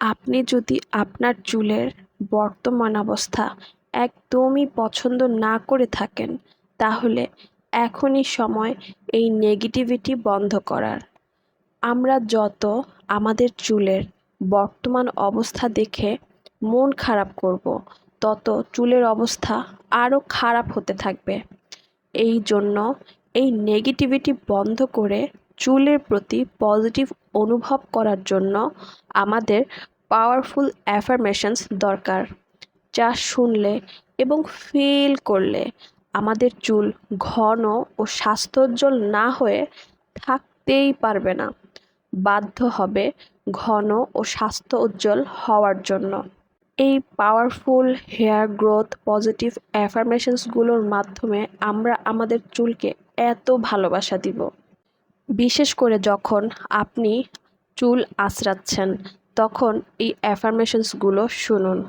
আপনি যদি আপনার চুলের বর্তমান অবস্থা একদমই পছন্দ না করে থাকেন, তাহলে এখনই সময় এই নেগেটিভিটি বন্ধ করার। আমরা যত আমাদের চুলের বর্তমান অবস্থা দেখে মন খারাপ করব, তত চুলের অবস্থা আরও খারাপ হতে থাকবে। এই জন্য এই নেগেটিভিটি বন্ধ করে চুলের প্রতি পজিটিভ অনুভব করার জন্য আমাদের পাওয়ারফুল অ্যাফার্মেশনস দরকার। যা শুনলে এবং ফিল করলে আমাদের চুল ঘন ও স্বাস্থ্যোজ্জ্বল না হয়ে থাকতেই পারবে না। বাধ্য হবে ঘন ও স্বাস্থ্য উজ্জ্বল হওয়ার জন্য। এই পাওয়ারফুল হেয়ার গ্রোথ পজিটিভ অ্যাফার্মেশনসগুলোর মাধ্যমে আমরা আমাদের চুলকে এত ভালোবাসা দিব। বিশেষ করে যখন আপনি চুল আঁচড়াচ্ছেন, তখন এই অ্যাফার্মেশনসগুলো শুনুন।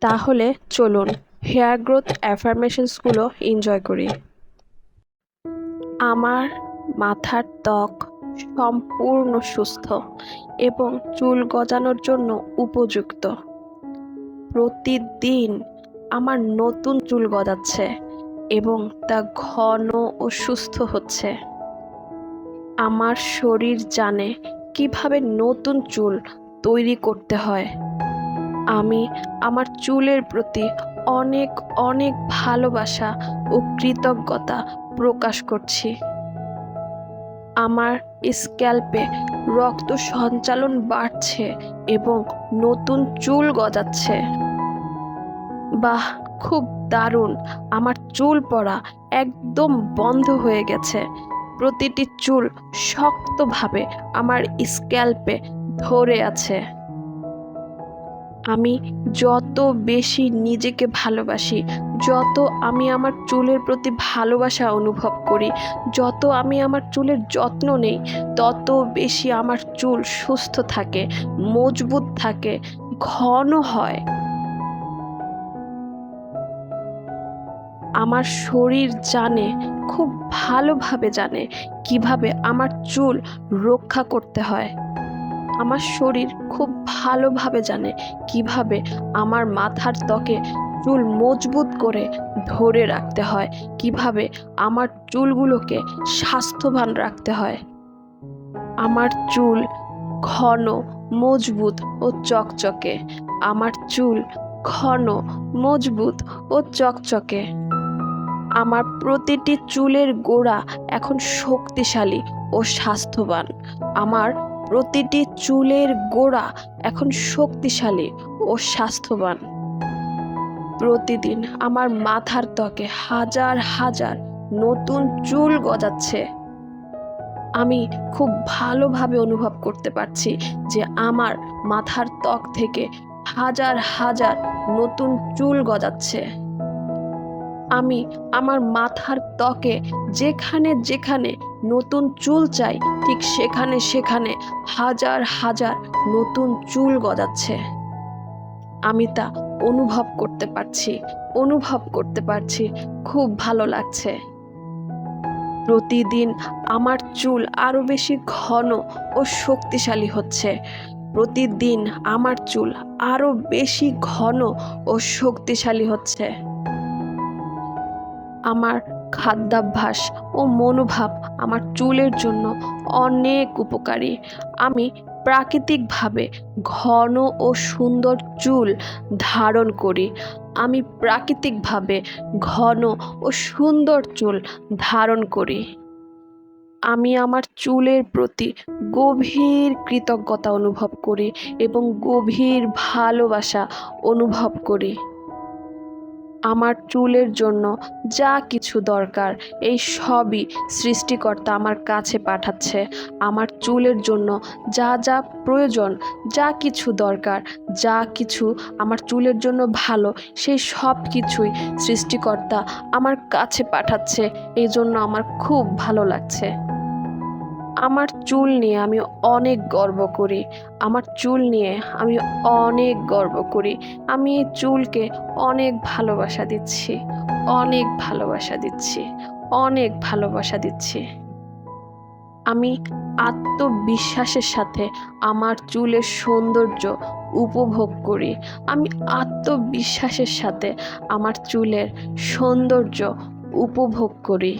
তাহলে চলুন হেয়ার গ্রোথ অ্যাফার্মেশনসগুলো এনজয় করি। আমার মাথার ত্বক সম্পূর্ণ সুস্থ এবং চুল গজানোর জন্য উপযুক্ত। প্রতিদিন আমার নতুন চুল গজাচ্ছে এবং তা ঘন ও সুস্থ হচ্ছে। আমার শরীর জানে কীভাবে নতুন চুল তৈরি করতে হয়। আমি আমার চুলের প্রতি অনেক অনেক ভালোবাসা ও কৃতজ্ঞতা প্রকাশ করছি। আমার স্ক্যাল্পে রক্ত সঞ্চালন বাড়ছে এবং নতুন চুল গজাচ্ছে। বাহ, খুব দারুণ! আমার চুল পড়া একদম বন্ধ হয়ে গেছে। প্রতিটি চুল শক্তভাবে আমার স্ক্যাল্পে ধরে আছে। আমি যত বেশি নিজেকে ভালোবাসি, যত আমি আমার চুলের প্রতি ভালোবাসা অনুভব করি, যত আমি আমার চুলের যত্ন নেই, তত বেশি আমার চুল সুস্থ থাকে, মজবুত থাকে, ঘন হয়। আমার শরীর জানে, খুব ভালোভাবে জানে কীভাবে আমার চুল রক্ষা করতে হয়। আমার শরীর খুব ভালোভাবে জানে কীভাবে আমার মাথার ত্বকে চুল মজবুত করে ধরে রাখতে হয়, কীভাবে আমার চুলগুলোকে স্বাস্থ্যবান রাখতে হয়। আমার চুল ঘন, মজবুত ও চকচকে। আমার চুল ঘন, মজবুত ও চকচকে। আমার প্রতিটি চুলের গোড়া এখন শক্তিশালী ও স্বাস্থ্যবান। আমার প্রতিটি চুলের গোড়া এখন শক্তিশালী ও স্বাস্থ্যবান। প্রতিদিন আমার মাথার ত্বকে হাজার হাজার নতুন চুল গজাচ্ছে। আমি খুব ভালোভাবে অনুভব করতে পারছি যে আমার মাথার ত্বক থেকে হাজার হাজার নতুন চুল গজাচ্ছে। আমি আমার মাথার ত্বকে যেখানে যেখানে নতুন চুল চাই, ঠিক সেখানে সেখানে হাজার হাজার নতুন চুল গজাচ্ছে। আমি তা অনুভব করতে পারছি, অনুভব করতে পারছি, খুব ভালো লাগছে। প্রতিদিন আমার চুল আরও বেশি ঘন ও শক্তিশালী হচ্ছে। প্রতিদিন আমার চুল আরও বেশি ঘন ও শক্তিশালী হচ্ছে। আমার খাদ্যাভ্যাস ও মনোভাব আমার চুলের জন্য অনেক উপকারী। আমি প্রাকৃতিকভাবে ঘন ও সুন্দর চুল ধারণ করি। আমি প্রাকৃতিকভাবে ঘন ও সুন্দর চুল ধারণ করি। আমি আমার চুলের প্রতি গভীর কৃতজ্ঞতা অনুভব করি এবং গভীর ভালোবাসা অনুভব করি। আমার চুলের জন্য যা কিছু দরকার, এই সবই সৃষ্টিকর্তা আমার কাছে পাঠাচ্ছে। আমার চুলের জন্য যা যা প্রয়োজন, যা কিছু দরকার, যা কিছু আমার চুলের জন্য ভালো, সেই সব কিছুই সৃষ্টিকর্তা আমার কাছে পাঠাচ্ছে। এই জন্য আমার খুব ভালো লাগছে। আমার চুল নিয়ে আমি অনেক গর্ব করি। আমার চুল নিয়ে আমি অনেক গর্ব করি। আমি এই চুলকে অনেক ভালোবাসা দিচ্ছি। অনেক ভালোবাসা দিচ্ছি। অনেক ভালোবাসা দিচ্ছি। আমি আত্মবিশ্বাসের সাথে আমার চুলের সৌন্দর্য উপভোগ করি। আমি আত্মবিশ্বাসের সাথে আমার চুলের সৌন্দর্য উপভোগ করি।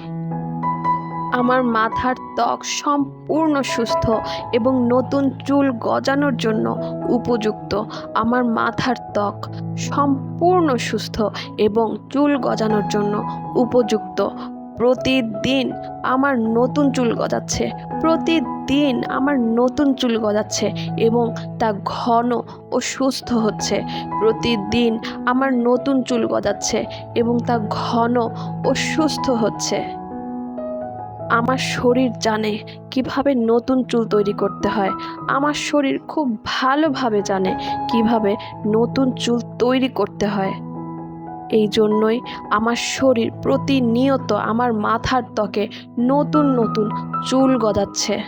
আমার মাথার ত্বক সম্পূর্ণ সুস্থ এবং নতুন চুল গজানোর জন্য উপযুক্ত। আমার মাথার ত্বক সম্পূর্ণ সুস্থ এবং চুল গজানোর জন্য উপযুক্ত। প্রতিদিন আমার নতুন চুল গজাচ্ছে। প্রতিদিন আমার নতুন চুল গজাচ্ছে এবং তা ঘন ও সুস্থ হচ্ছে। প্রতিদিন আমার নতুন চুল গজাচ্ছে এবং তা ঘন ও সুস্থ হচ্ছে। আমার শরীর জানে কীভাবে নতুন চুল তৈরি করতে হয়। আমার শরীর খুব ভালোভাবে জানে কীভাবে নতুন চুল তৈরি করতে হয়। এই জন্যই আমার শরীর প্রতিনিয়ত আমার মাথার ত্বকে নতুন নতুন চুল গজাচ্ছে।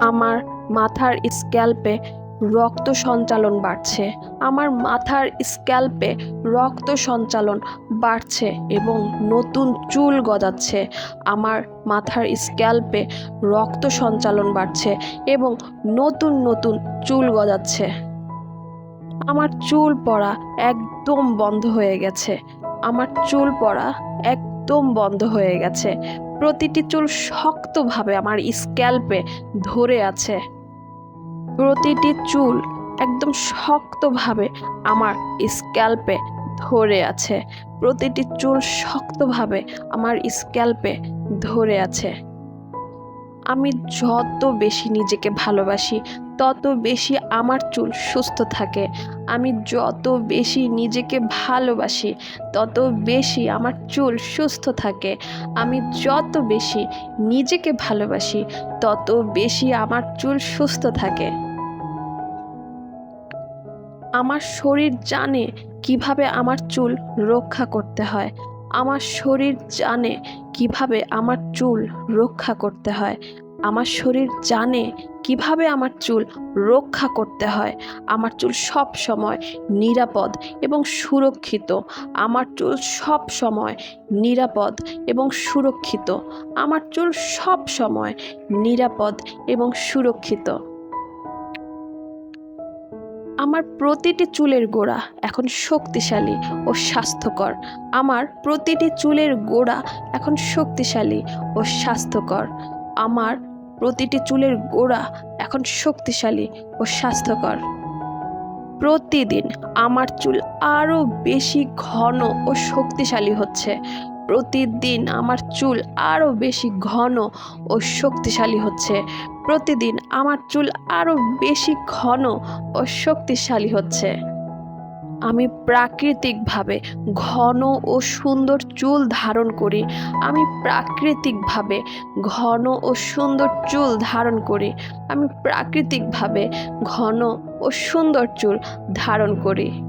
আমার মাথার স্ক্যাল্পে রক্ত সঞ্চালন বাড়ছে। আমার মাথার স্ক্যাল্পে রক্ত সঞ্চালন বাড়ছে এবং নতুন চুল গজাচ্ছে। আমার মাথার স্ক্যাল্পে রক্ত সঞ্চালন বাড়ছে এবং নতুন নতুন চুল গজাচ্ছে। আমার চুল পড়া একদম বন্ধ হয়ে গেছে। আমার চুল পড়া একদম বন্ধ হয়ে গেছে। প্রতিটি চুল শক্তভাবে আমার স্ক্যাল্পে ধরে আছে। প্রতিটি চুল একদম শক্তভাবে আমার স্ক্যাল্পে ধরে আছে। প্রতিটি চুল শক্তভাবে আমার স্ক্যাল্পে ধরে আছে। আমি যত বেশি নিজেকে ভালোবাসি, তত বেশি আমার চুল সুস্থ থাকে। আমি যত বেশি নিজেকে ভালোবাসি, তত বেশি আমার চুল সুস্থ থাকে। আমি যত বেশি নিজেকে ভালোবাসি তত বেশি আমার চুল সুস্থ থাকে। আমার শরীর জানে কীভাবে আমার চুল রক্ষা করতে হয়। আমার শরীর জানে কীভাবে আমার চুল রক্ষা করতে হয়। আমার শরীর জানে কীভাবে আমার চুল রক্ষা করতে হয়। আমার চুল সব সময় নিরাপদ এবং সুরক্ষিত। আমার চুল সব সময় নিরাপদ এবং সুরক্ষিত। আমার চুল সব সময় নিরাপদ এবং সুরক্ষিত। আমার প্রতিটি চুলের গোড়া এখন শক্তিশালী ও স্বাস্থ্যকর। আমার প্রতিটি চুলের গোড়া এখন শক্তিশালী ও স্বাস্থ্যকর। আমার প্রতিটি চুলের গোড়া এখন শক্তিশালী ও স্বাস্থ্যকর। প্রতিদিন আমার চুল আরও বেশি ঘন ও শক্তিশালী হচ্ছে। প্রতিদিন আমার চুল আরও বেশি ঘন ও শক্তিশালী হচ্ছে। প্রতিদিন আমার চুল আরও বেশি ঘন ও শক্তিশালী হচ্ছে। আমি প্রাকৃতিকভাবে ঘন ও সুন্দর চুল ধারণ করি। আমি প্রাকৃতিকভাবে ঘন ও সুন্দর চুল ধারণ করি। আমি প্রাকৃতিকভাবে ঘন ও সুন্দর চুল ধারণ করি।